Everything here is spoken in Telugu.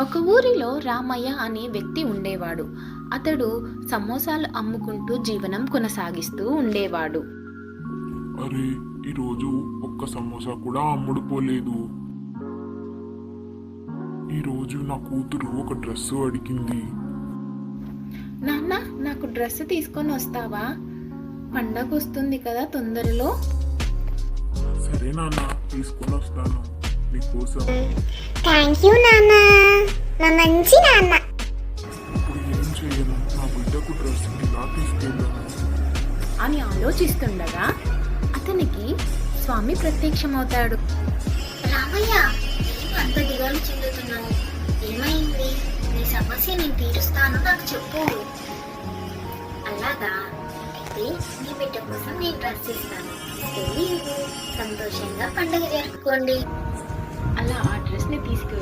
ఒక ఊరిలో రామయ్య అనే వ్యక్తి ఉండేవాడు. అతడు సమోసాలు అమ్ముకుంటూ జీవనం కొనసాగిస్తూ ఉండేవాడు. అరే ఈరోజు ఒక్క సమోసా కూడా అమ్ముడు పోలేదు ఈరోజు నా కూతురు ఒక డ్రెస్ అడిగింది. నాన్న నాకు డ్రెస్ తీసుకొని వస్తావా? పండగ వస్తుంది కదా తొందరలో. సరే నాన్న తీసుకొని వస్తాను. నీకోసం. థ్యాంక్ యూ నాన్న. మా మంచి నాన్న. అని ఆలోచిస్తుండగా అతనికి స్వామి ప్రత్యక్షమవుతాడు. రామయ్య అంత దిగాలు చెందుతున్నావు ఏమైంది? నీ సమస్య నేను తీరుస్తాను నాకు చెప్పు. అలాగా. అయితే నీ బిడ్డ కోసం నేను డ్రెస్ ఇస్తాను. సంతోషంగా పండుగ జరుపుకోండి. అలా ఆ డ్రెస్ని తీసుకువెళ్ళి